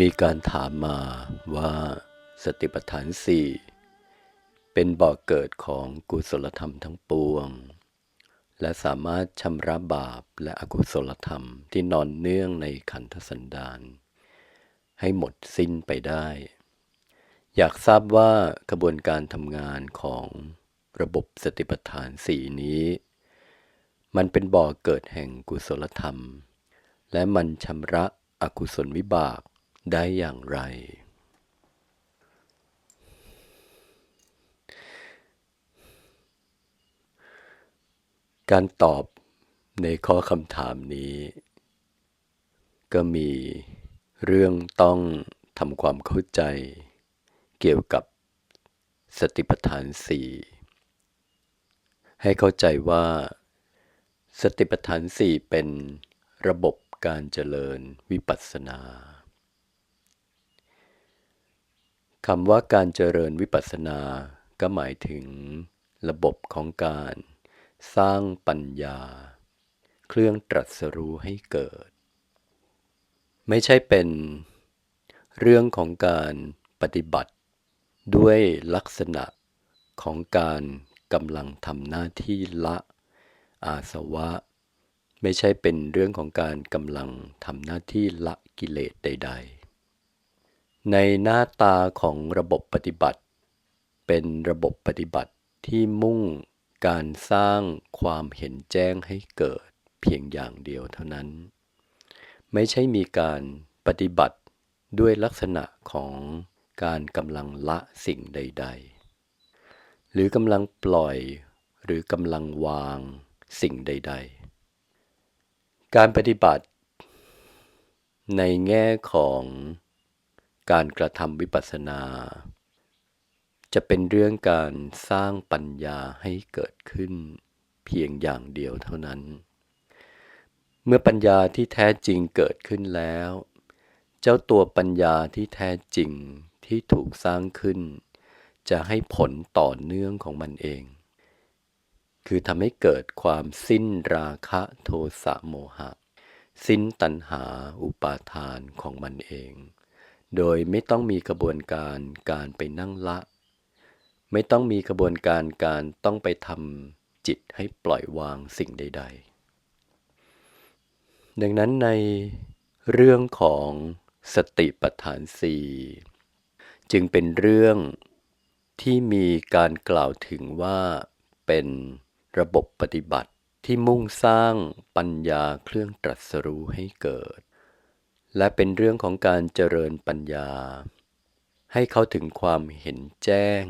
มีการถามมาว่าสติปัฏฐานสี่เป็นบ่อเกิดของกุศลธรรมทั้งปวง และสามารถชำระบาปและอกุศลธรรมที่นอนเนื่องในขันธสันดานให้หมดสิ้นไปได้ อยากทราบว่ากระบวนการทำงานของระบบสติปัฏฐานสี่นี้ มันเป็นบ่อเกิดแห่งกุศลธรรม และมันชำระอกุศลวิบาก ได้อย่างไร การตอบในข้อคำถามนี้ ก็มีเรื่องต้องทำความเข้าใจ เกี่ยวกับสติปัฏฐานสี่ให้เข้าใจว่า สติปัฏฐานสี่เป็นระบบการเจริญวิปัสสนา คำว่าการเจริญวิปัสสนา ก็หมายถึง ระบบของการ สร้างปัญญา เครื่องตรัสรู้ให้เกิด ไม่ใช่เป็น เรื่องของการปฏิบัติ ด้วยลักษณะของการกำลังทำหน้าที่ละอาสวะ ไม่ใช่เป็นเรื่องของการกำลังทำหน้าที่ละกิเลสใด ๆ ในหน้าตาของระบบปฏิบัติ เป็นระบบปฏิบัติที่มุ่งการสร้างความเห็นแจ้งให้เกิดเพียงอย่างเดียวเท่านั้น ไม่ใช่มีการปฏิบัติด้วยลักษณะของการกำลังละสิ่งใด ๆ หรือกำลังปล่อยหรือกำลังวางสิ่งใด ๆ การปฏิบัติ ในแง่ของ การกระทำวิปัสสนา จะเป็นเรื่องการสร้างปัญญาให้เกิดขึ้น เพียงอย่างเดียวเท่านั้น เมื่อปัญญาที่แท้จริงเกิดขึ้นแล้ว เจ้าตัวปัญญาที่แท้จริงที่ถูกสร้างขึ้น จะให้ผลต่อเนื่องของมันเอง คือทำให้เกิดความสิ้นราคะโทสะโมหะ สิ้นตัณหาอุปาทานของมันเอง โดยไม่ต้องมีกระบวนการการไปนั่งละ ไม่ต้องมีกระบวนการการต้องไปทำจิตให้ปล่อยวางสิ่งใด ๆ ดังนั้นในเรื่องของสติปัฏฐานสี่จึงเป็นเรื่องที่มีการกล่าวถึงว่าเป็นระบบปฏิบัติที่มุ่งสร้างปัญญาเครื่องตรัสรู้ให้เกิด และเป็นเรื่องของการเจริญปัญญา ให้เขาถึงความเห็นแจ้ง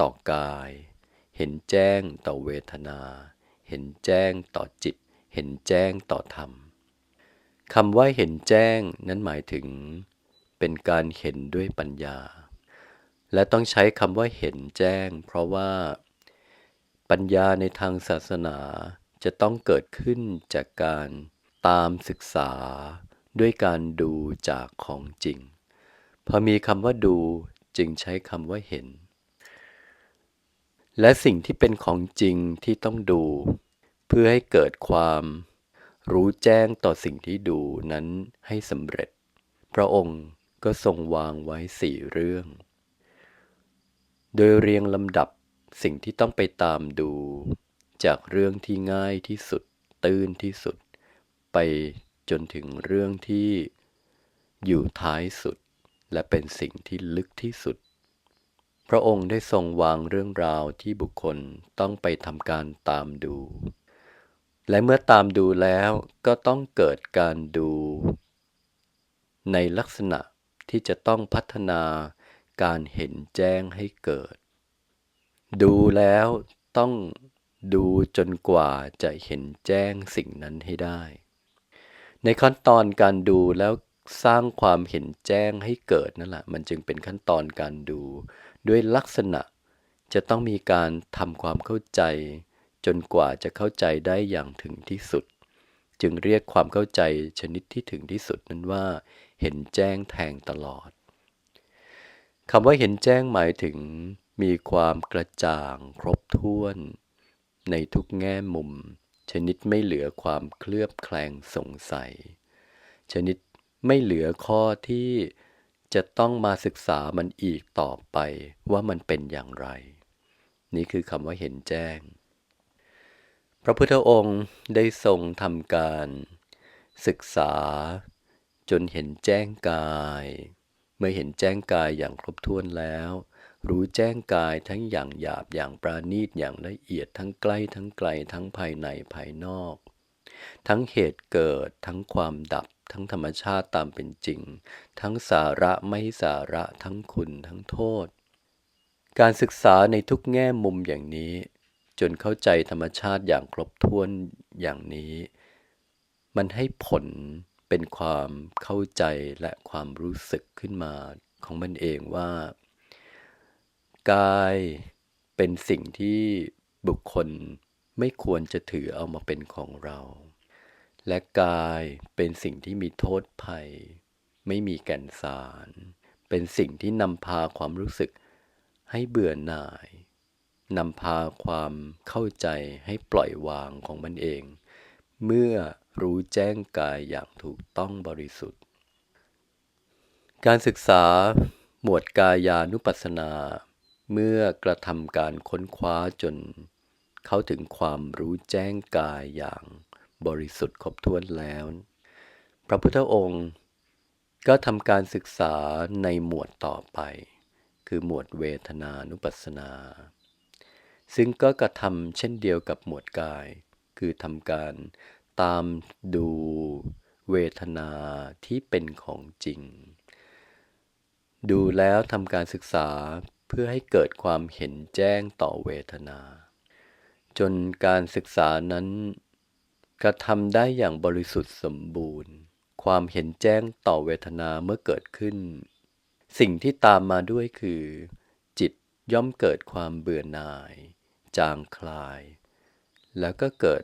ต่อกาย เห็นแจ้งต่อเวทนา เห็นแจ้งต่อจิต เห็นแจ้งต่อธรรมคำว่าเห็นแจ้งนั้นหมายถึง เป็นการเห็นด้วยปัญญา และต้องใช้คำว่าเห็นแจ้ง เพราะว่า ปัญญาในทางศาสนาจะต้องเกิดขึ้นจากการตามศึกษา ด้วยการดูจากของจริง พอมีคำว่าดูจึงใช้คำว่าเห็น และสิ่งที่เป็นของจริงที่ต้องดู เพื่อให้เกิดความรู้แจ้งต่อสิ่งที่ดูนั้นให้สำเร็จ พระองค์ก็ทรงวางไว้สี่เรื่อง โดยเรียงลำดับสิ่งที่ต้องไปตามดู จากเรื่องที่ง่ายที่สุด ตื้นที่สุด ไป จนถึงเรื่องที่อยู่ท้ายสุด และเป็นสิ่งที่ลึกที่สุด พระองค์ได้ทรงวางเรื่องราวที่บุคคลต้องไปทำการตามดู และเมื่อตามดูแล้วก็ต้องเกิดการดู ในลักษณะที่จะต้องพัฒนาการเห็นแจ้งให้เกิด ดูแล้วต้องดูจนกว่าจะเห็นแจ้งสิ่งนั้นให้ได้ ในขั้นตอนการดูแล้วสร้างความเห็นแจ้งให้เกิดนั่นแหละมันจึงเป็นขั้นตอนการดู ด้วยลักษณะจะต้องมีการทำความเข้าใจ จนกว่าจะเข้าใจได้อย่างถึงที่สุด จึงเรียกความเข้าใจชนิดที่ถึงที่สุดนั้นว่า เห็นแจ้งแทงตลอดคำว่าเห็นแจ้งหมายถึงมีความกระจ่างครบถ้วน ในทุกแง่มุม ชนิดไม่เหลือความเคลือบแคลงสงสัย ชนิดไม่เหลือข้อที่จะต้องมาศึกษามันอีกต่อไปว่ามันเป็นอย่างไร นี่คือคำว่าเห็นแจ้ง พระพุทธองค์ได้ทรงทำการ ศึกษา จนเห็นแจ้งกาย เมื่อเห็นแจ้งกายอย่างครบถ้วนแล้ว รู้แจ้งกายทั้งอย่างหยาบอย่างปราณีตอย่างละเอียดทั้งใกล้ทั้งไกลทั้งภายในภายนอก ทั้งเหตุเกิดทั้งความดับ ทั้งธรรมชาติตามเป็นจริง ทั้งสาระไม่สาระทั้งคุณทั้งโทษ การศึกษาในทุกแง่มุมอย่างนี้ จนเข้าใจธรรมชาติอย่างครบถ้วนอย่างนี้ มันให้ผลเป็นความเข้าใจและความรู้สึกขึ้นมาของมันเองว่า กายเป็นสิ่งที่บุคคลไม่ควรจะถือเอามาเป็นของเรา และกายเป็นสิ่งที่มีโทษภัย ไม่มีแก่นสาร เป็นสิ่งที่นำพาความรู้สึกให้เบื่อหน่าย นำพาความเข้าใจให้ปล่อยวางของมันเอง เมื่อรู้แจ้งกายอย่างถูกต้องบริสุทธิ์ การศึกษาหมวดกายานุปัสสนา เมื่อกระทำการค้นคว้าจน เข้าถึงความรู้แจ้งกายอย่างบริสุทธิ์ครบถ้วนแล้ว พระพุทธองค์ก็ทำการศึกษาในหมวดต่อไป คือหมวดเวทนานุปัสสนา ซึ่งก็กระทำเช่นเดียวกับหมวดกาย คือทำการตามดูเวทนาที่เป็นของจริง ดูแล้วทำการศึกษา พื่อให้เกิดความเห็นแจ้งต่อเวทนา จนการศึกษานั้น กระทำได้อย่างบริสุทธิ์สมบูรณ์ ความเห็นแจ้งต่อเวทนาเมื่อเกิดขึ้น สิ่งที่ตามมาด้วยคือ จิตย่อมเกิดความเบื่อหน่าย จางคลาย แล้วก็เกิด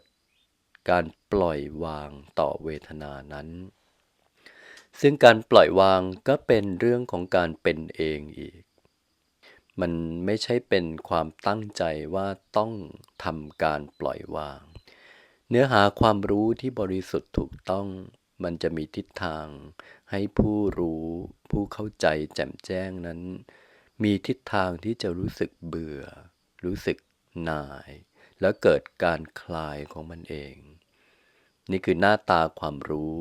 การปล่อยวางต่อเวทนานั้น ซึ่งการปล่อยวางก็เป็นเรื่องของการเป็นเองอีก มันไม่ใช่เป็นความตั้งใจว่าต้องทำการปล่อยวาง เนื้อหาความรู้ที่บริสุทธิ์ถูกต้อง มันจะมีทิศทาง ให้ผู้รู้ผู้เข้าใจแจ่มแจ้งนั้น มีทิศทางที่จะรู้สึกเบื่อ รู้สึกหน่าย แล้วเกิดการคลายของมันเอง นี่คือหน้าตาความรู้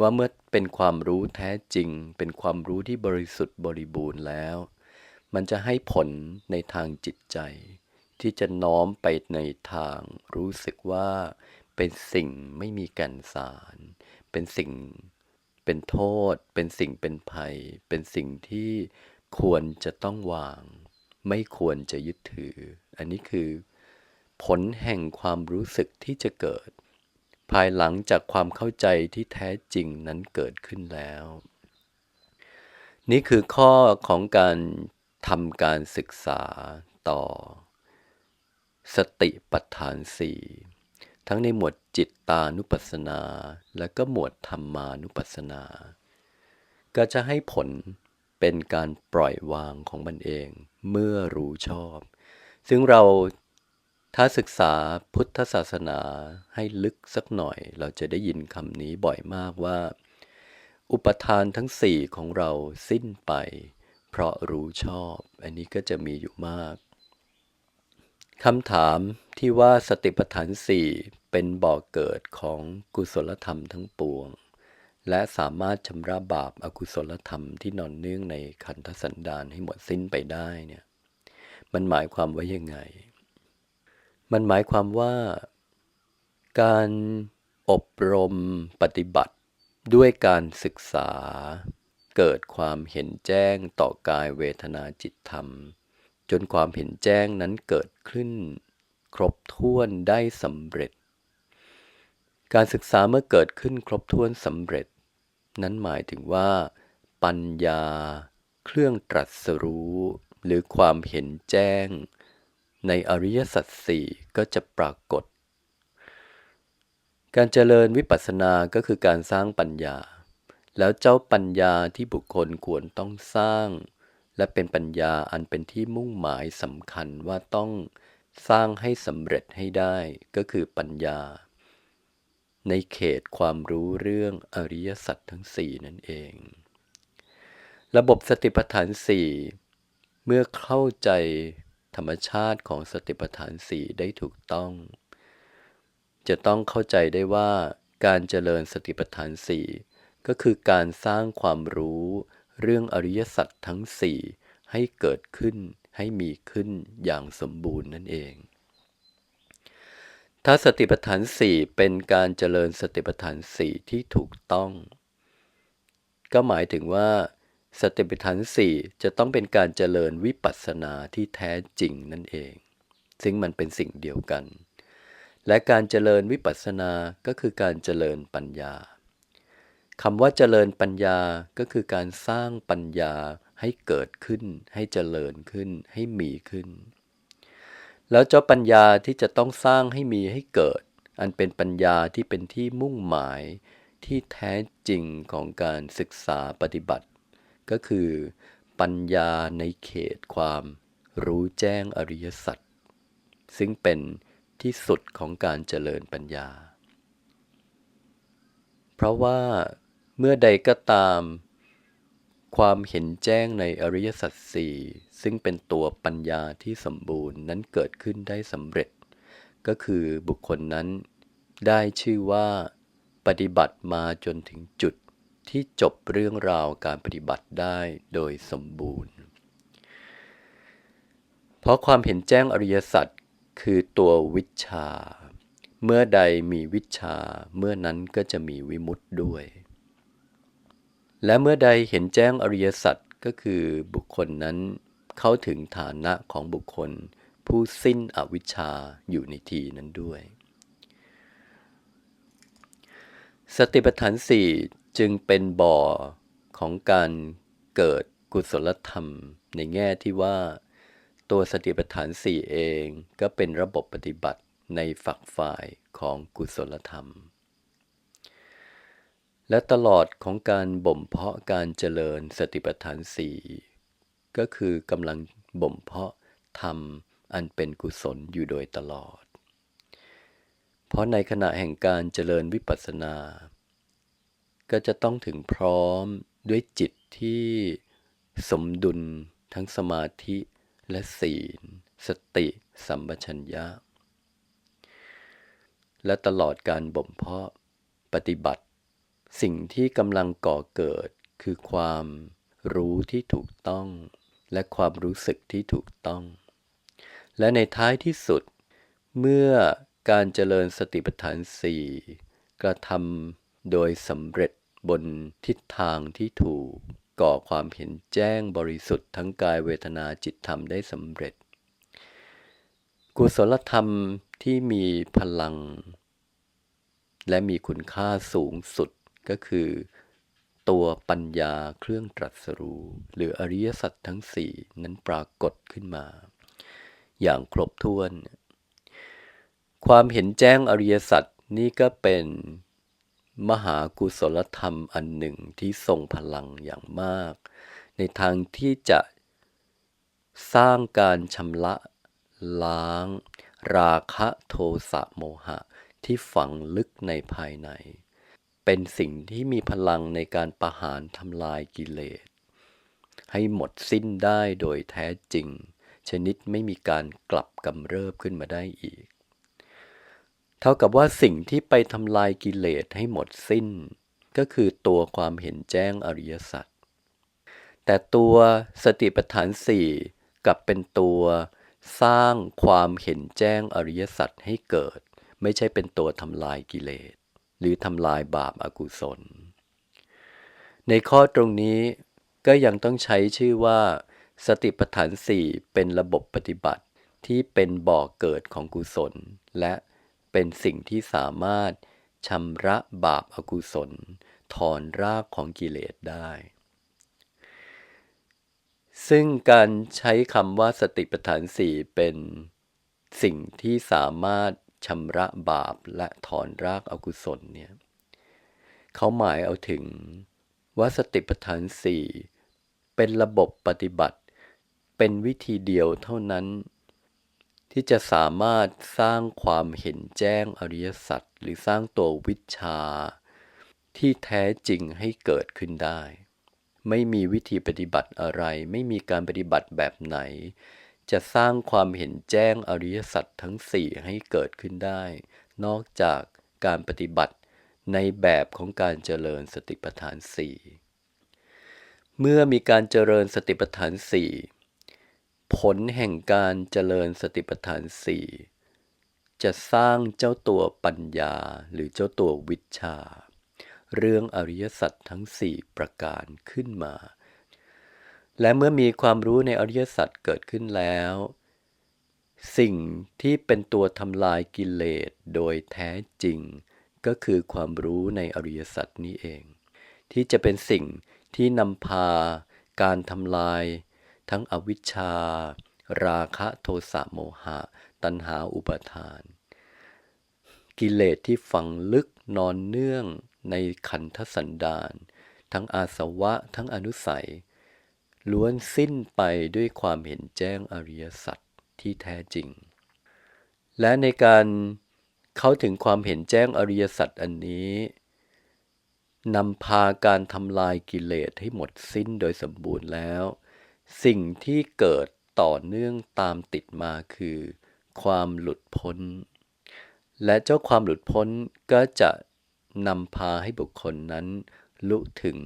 ว่าเมื่อเป็นความรู้แท้จริง เป็นความรู้ที่บริสุทธิ์บริบูรณ์แล้ว มันจะให้ผลในทางจิตใจ ที่จะน้อมไปในทางรู้สึกว่าเป็นสิ่งไม่มีแก่นสาร เป็นสิ่งเป็นโทษ เป็นสิ่งเป็นภัย เป็นสิ่งที่ควรจะต้องวาง ไม่ควรจะยึดถือ อันนี้คือ ผลแห่งความรู้สึกที่จะเกิด ภายหลังจากความเข้าใจที่แท้จริงนั้นเกิดขึ้นแล้ว นี่คือข้อของการ ทำการศึกษาต่อ สติปัฏฐานสี่ทั้งในหมวดจิตตานุปัสสนา และก็หมวดธรรมานุปัสสนา ก็จะให้ผลเป็นการปล่อยวางของมันเอง เมื่อรู้ชอบ ซึ่งเราถ้าศึกษาพุทธศาสนาให้ลึกสักหน่อย เราจะได้ยินคำนี้บ่อยมากว่า อุปทานทั้งสี่ของเราสิ้นไป เพราะรู้ชอบ อันนี้ก็จะมีอยู่มากคำถามที่ว่าสติปัฏฐานสี่เป็นบ่อกเกิดของกุศลธรรมทั้งปวง และสามารถชำระบาปอากุศลธรรมที่นอนเนื่องในขันธสันดานให้หมดสิ้นไปได้เนี่ยมันหมายความว่ายังไง มันหมายความว่าการอบรมปฏิบัติด้วยการศึกษา เกิดความเห็นแจ้งต่อกายเวทนาจิตธรรม จนความเห็นแจ้งนั้นเกิดขึ้น ครบถ้วนได้สำเร็จ การศึกษาเมื่อเกิดขึ้นครบถ้วนสำเร็จ นั้นหมายถึงว่า ปัญญา เครื่องตรัสรู้ หรือความเห็นแจ้ง ในอริยสัจสี่ก็จะปรากฏ การเจริญวิปัสสนาก็คือการสร้างปัญญา แล้วเจ้าปัญญาที่บุคคลควรต้องสร้าง และเป็นปัญญาอันเป็นที่มุ่งหมายสำคัญว่าต้องสร้างให้สำเร็จให้ได้ก็คือปัญญา ในเขตความรู้เรื่องอริยสัจทั้งสี่นั่นเอง ระบบสติปัฏฐานสี่เมื่อเข้าใจธรรมชาติของสติปัฏฐานสี่ได้ถูกต้อง จะต้องเข้าใจได้ว่าการเจริญสติปัฏฐานสี่ ก็คือการสร้างความรู้เรื่องอริยสัจทั้งสี่ให้เกิดขึ้นให้มีขึ้นอย่างสมบูรณ์นั่นเอง ถ้าสติปัฏฐานสี่เป็นการเจริญสติปัฏฐานสี่ที่ถูกต้อง ก็หมายถึงว่า สติปัฏฐานสี่จะต้องเป็นการเจริญวิปัสสนาที่แท้จริงนั่นเอง ซึ่งมันเป็นสิ่งเดียวกัน และการเจริญวิปัสสนาก็คือการเจริญปัญญา คำว่าเจริญปัญญาก็คือการสร้างปัญญาให้เกิดขึ้น ให้เจริญขึ้น ให้มีขึ้น แล้วเจ้าปัญญาที่จะต้องสร้างให้มีให้เกิด อันเป็นปัญญาที่เป็นที่มุ่งหมายที่แท้จริงของการศึกษาปฏิบัติ ก็คือ ปัญญาในเขตความรู้แจ้งอริยสัจซึ่งเป็นที่สุดของการเจริญปัญญา เพราะว่า เมื่อใดก็ตาม ความเห็นแจ้งในอริยสัจสี่ซึ่งเป็นตัวปัญญาที่สมบูรณ์นั้นเกิดขึ้นได้สำเร็จ ก็คือบุคคลนั้นได้ชื่อว่า ปฏิบัติมาจนถึงจุดที่จบเรื่องราวการปฏิบัติได้โดยสมบูรณ์ เพราะความเห็นแจ้งอริยสัจคือตัววิชา เมื่อใดมีวิชา เมื่อนั้นก็จะมีวิมุตติด้วย และเมื่อใดเห็นแจ้งอริยสัจก็คือบุคคลนั้น เข้าถึงฐานะของบุคคล ผู้สิ้นอวิชชาอยู่ในทีนั้นด้วย สติปัฏฐานสี่จึงเป็นบ่อของการเกิดกุศลธรรม ในแง่ที่ว่า ตัวสติปัฏฐานสี่เองก็เป็นระบบปฏิบัติในฝักฝ่ายของกุศลธรรม และตลอดของการบ่มเพาะการเจริญสติปัฏฐานสี่ก็คือกำลังบ่มเพาะทำอันเป็นกุศลอยู่โดยตลอด เพราะในขณะแห่งการเจริญวิปัสสนา ก็จะต้องถึงพร้อมด้วยจิตที่สมดุลทั้งสมาธิและศีล สติสัมปชัญญะ และตลอดการบ่มเพาะปฏิบัติ สิ่งที่กำลังก่อเกิดคือความรู้ที่ถูกต้อง และความรู้สึกที่ถูกต้อง และในท้ายที่สุด เมื่อการเจริญสติปัฏฐานสี่กระทำโดยสำเร็จบนทิศทางที่ถูก ก่อความเห็นแจ้งบริสุทธิ์ทั้งกายเวทนาจิตธรรมได้สำเร็จ กุศลธรรมที่มีพลัง และมีคุณค่าสูงสุด ก็คือ ตัวปัญญาเครื่องตรัสรู้ หรืออริยสัจทั้งสี่นั้นปรากฏขึ้นมา อย่างครบถ้วน ความเห็นแจ้งอริยสัจนี่ก็เป็นมหากุศลธรรมอันหนึ่งที่ทรงพลังอย่างมาก ในทางที่จะสร้างการชำระล้าง ราคะโทสะโมหะที่ฝังลึกในภายใน เป็นสิ่งที่มีพลังในการประหารทำลายกิเลส ให้หมดสิ้นได้โดยแท้จริง ชนิดไม่มีการกลับกำเริบขึ้นมาได้อีก เท่ากับว่าสิ่งที่ไปทำลายกิเลสให้หมดสิ้น ก็คือตัวความเห็นแจ้งอริยสัจแต่ตัวสติปัฏฐานสี่กับเป็นตัวสร้างความเห็นแจ้งอริยสัจให้เกิด ไม่ใช่เป็นตัวทำลายกิเลส หรือทำลายบาปอากุศล ในข้อตรงนี้ก็ยังต้องใช้ชื่อว่า สติปัฏฐานสี่เป็นระบบปฏิบัติที่เป็นบ่อกเกิดของกุศล และเป็นสิ่งที่สามารถชำระบาปอากุศล ถอนรากของกิเลสได้ ซึ่งการใช้คำว่าสติปัฏฐานสี่เป็นสิ่งที่สามารถ ชำระบาปและถอนรากอากุศลเนี่ยเขาหมายเอาถึงว่าสติปัฏฐานสี่เป็นระบบปฏิบัติ เป็นวิธีเดียวเท่านั้น ที่จะสามารถสร้างความเห็นแจ้งอริยสัจหรือสร้างตัววิชา ที่แท้จริงให้เกิดขึ้นได้ ไม่มีวิธีปฏิบัติอะไร ไม่มีการปฏิบัติแบบไหน จะสร้างความเห็นแจ้งอริยสัจทั้งสี่ให้เกิดขึ้นได้ นอกจากการปฏิบัติในแบบของการเจริญสติปัฏฐานสี่เมื่อมีการเจริญสติปัฏฐานสี่ผลแห่งการเจริญสติปัฏฐานสี่จะสร้างเจ้าตัวปัญญาหรือเจ้าตัววิชา เรื่องอริยสัจทั้งสี่ประการขึ้นมา และเมื่อมีความรู้ในอริยสัจเกิดขึ้นแล้ว สิ่งที่เป็นตัวทำลายกิเลสโดยแท้จริง ก็คือความรู้ในอริยสัจนี้เอง ที่จะเป็นสิ่งที่นำพาการทำลาย ทั้งอวิชชา ราคะโทสะโมหะ ตัณหาอุปาทาน กิเลสที่ฝังลึกนอนเนื่องในขันธสันดาน ทั้งอาสวะ ทั้งอนุสัย ล้วนสิ้นไปด้วยความเห็นแจ้งอริยสัจที่แท้จริง และในการเข้าถึงความเห็นแจ้งอริยสัจอันนี้นำพาการทำลายกิเลสให้หมดสิ้นโดยสมบูรณ์แล้ว สิ่งที่เกิดต่อเนื่องตามติดมาคือ ความหลุดพ้น และเจ้าความหลุดพ้นก็จะนำพาให้บุคคลนั้นลุถึง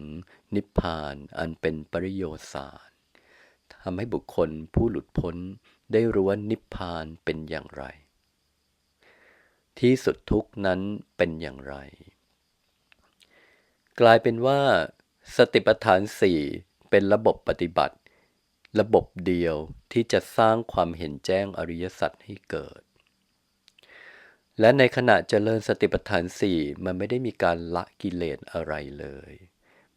นิพพานอันเป็นปริโยสารทำให้บุคคลผู้หลุดพ้นได้รู้ว่านิพพานเป็นอย่างไร ที่สุดทุกนั้นเป็นอย่างไร กลายเป็นว่า สติปัฏฐานสี่เป็นระบบปฏิบัติ ระบบเดียวที่จะสร้างความเห็นแจ้งอริยสัจให้เกิด และในขณะเจริญสติปัฏฐานสี่มันไม่ได้มีการละกิเลสอะไรเลย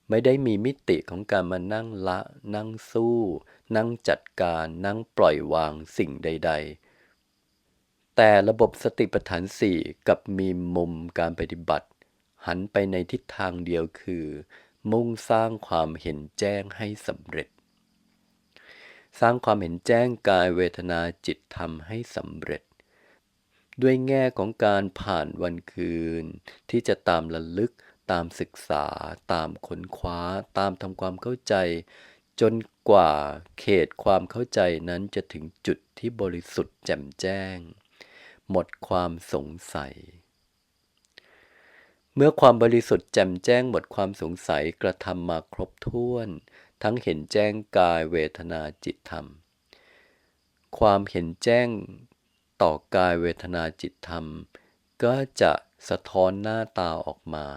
ไม่ได้มีมิติของการมานั่งละ นั่งสู้ นั่งจัดการ นั่งปล่อยวางสิ่งใด ๆ แต่ระบบสติปัฏฐานสี่กับมีมุมการปฏิบัติ หันไปในทิศทางเดียวคือ มุ่งสร้างความเห็นแจ้งให้สำเร็จ สร้างความเห็นแจ้งกายเวทนาจิตธรรมให้สำเร็จ ด้วยแง่ของการผ่านวันคืน ที่จะตามระลึก ตามศึกษา ตามค้นคว้า ตามทำความเข้าใจ จนกว่าเขตความเข้าใจนั้นจะถึงจุดที่บริสุทธิ์แจ่มแจ้ง หมดความสงสัย เมื่อความบริสุทธิ์แจ่มแจ้งหมดความสงสัยกระทำมาครบถ้วน ทั้งเห็นแจ้งกายเวทนาจิตธรรม ความเห็นแจ้งต่อกายเวทนาจิตธรรม ก็จะสะท้อนหน้าตาออกมา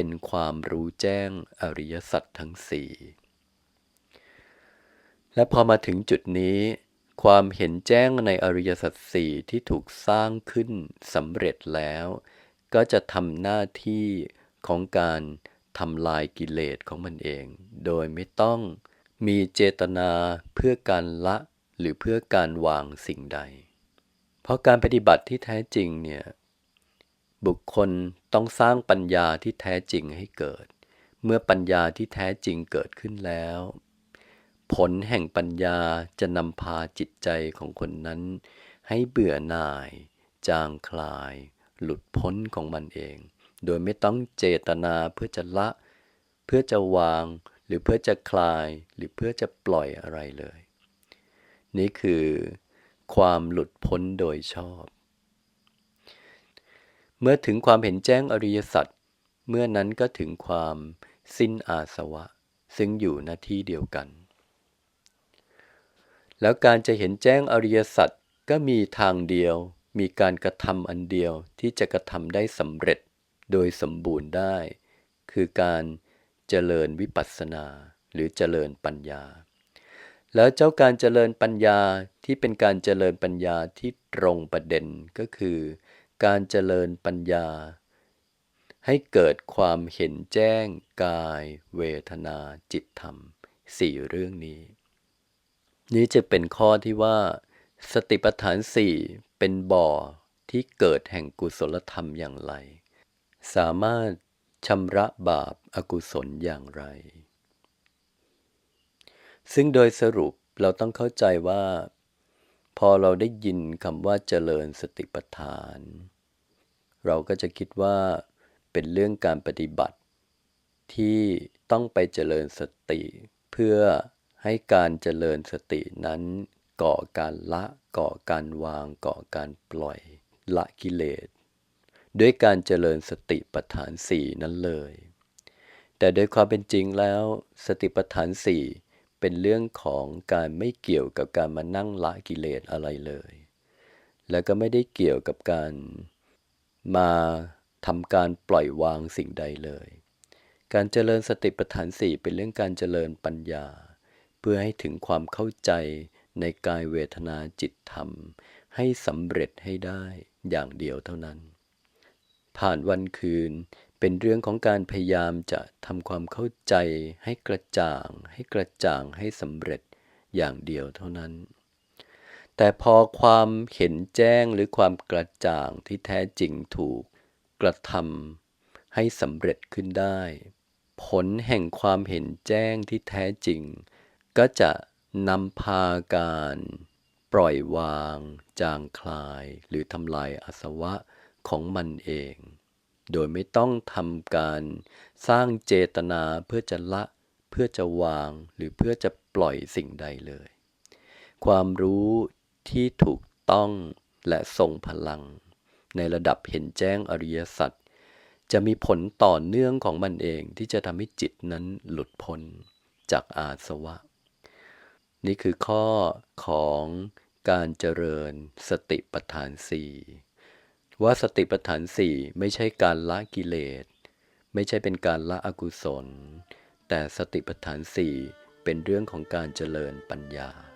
เป็นความรู้แจ้งอริยสัจทั้งสี่และพอมาถึงจุดนี้ ความเห็นแจ้งในอริยสัจสี่ที่ถูกสร้างขึ้นสำเร็จแล้ว ก็จะทำหน้าที่ของการทำลายกิเลสของมันเอง โดยไม่ต้องมีเจตนาเพื่อการละหรือเพื่อการวางสิ่งใด เพราะการปฏิบัติที่แท้จริงเนี่ย บุคคลต้องสร้างปัญญาที่แท้จริงให้เกิด เมื่อปัญญาที่แท้จริงเกิดขึ้นแล้ว ผลแห่งปัญญาจะนำพาจิตใจของคนนั้น ให้เบื่อหน่าย จางคลาย หลุดพ้นของมันเอง โดยไม่ต้องเจตนาเพื่อจะละ เพื่อจะวาง หรือเพื่อจะคลาย หรือเพื่อจะปล่อยอะไรเลย นี่คือความหลุดพ้นโดยชอบ เมื่อถึงความเห็นแจ้งอริยสัจเมื่อนั้นก็ถึงความสิ้นอาสวะ ซึ่งอยู่หน้าที่เดียวกัน แล้วการจะเห็นแจ้งอริยสัจก็มีทางเดียว มีการกระทำอันเดียวที่จะกระทำได้สำเร็จโดยสมบูรณ์ได้ คือการเจริญวิปัสสนา หรือเจริญปัญญา แล้วเจ้าการเจริญปัญญาที่เป็นการเจริญปัญญาที่ตรงประเด็นก็คือ การเจริญปัญญา ให้เกิดความเห็นแจ้งกาย เวทนาจิตธรรมสี่เรื่องนี้ นี้จะเป็นข้อที่ว่า สติปัฏฐานสี่เป็นบ่อที่เกิดแห่งกุศลธรรมอย่างไร สามารถชำระบาปอากุศลอย่างไร ซึ่งโดยสรุปเราต้องเข้าใจว่า พอเราได้ยินคำว่าเจริญสติปัฏฐาน เราก็จะคิดว่าเป็นเรื่องการปฏิบัติ ที่ต้องไปเจริญสติ เพื่อให้การเจริญสตินั้น ก่อการละก่อการวาง ก่อการปล่อยละกิเลสด้วยการเจริญสติปัฏฐานสี่นั้นเลย แต่โดยความเป็นจริงแล้ว สติปัฏฐานสี่ เป็นเรื่องของการไม่เกี่ยวกับการมานั่งละกิเลสอะไรเลย แล้วก็ไม่ได้เกี่ยวกับการมาทำการปล่อยวางสิ่งใดเลย การเจริญสติปัฏฐานสี่เป็นเรื่องการเจริญปัญญา เพื่อให้ถึงความเข้าใจในกายเวทนาจิตธรรม ให้สำเร็จให้ได้อย่างเดียวเท่านั้น ผ่านวันคืน เป็นเรื่องของการพยายามจะทำความเข้าใจให้กระจ่าง ให้กระจ่างให้สำเร็จอย่างเดียวเท่านั้น แต่พอความเห็นแจ้งหรือความกระจ่างที่แท้จริงถูกกระทำให้สำเร็จขึ้นได้ ผลแห่งความเห็นแจ้งที่แท้จริง ก็จะนำพาการปล่อยวาง จางคลาย หรือทำลายอาสวะของมันเอง โดยไม่ต้องทำการสร้างเจตนาเพื่อจะละ เพื่อจะวางหรือเพื่อจะปล่อยสิ่งใดเลย ความรู้ที่ถูกต้องและทรงพลัง ในระดับเห็นแจ้งอริยสัจจะมีผลต่อเนื่องของมันเองที่จะทำให้จิตนั้นหลุดพ้นจากอาสวะ นี่คือข้อของการเจริญสติปัฏฐานสี่ ว่าสติปัฏฐานสี่ไม่ใช่การละกิเลส ไม่ใช่เป็นการละอกุศล แต่สติปัฏฐานสี่เป็นเรื่องของการเจริญปัญญา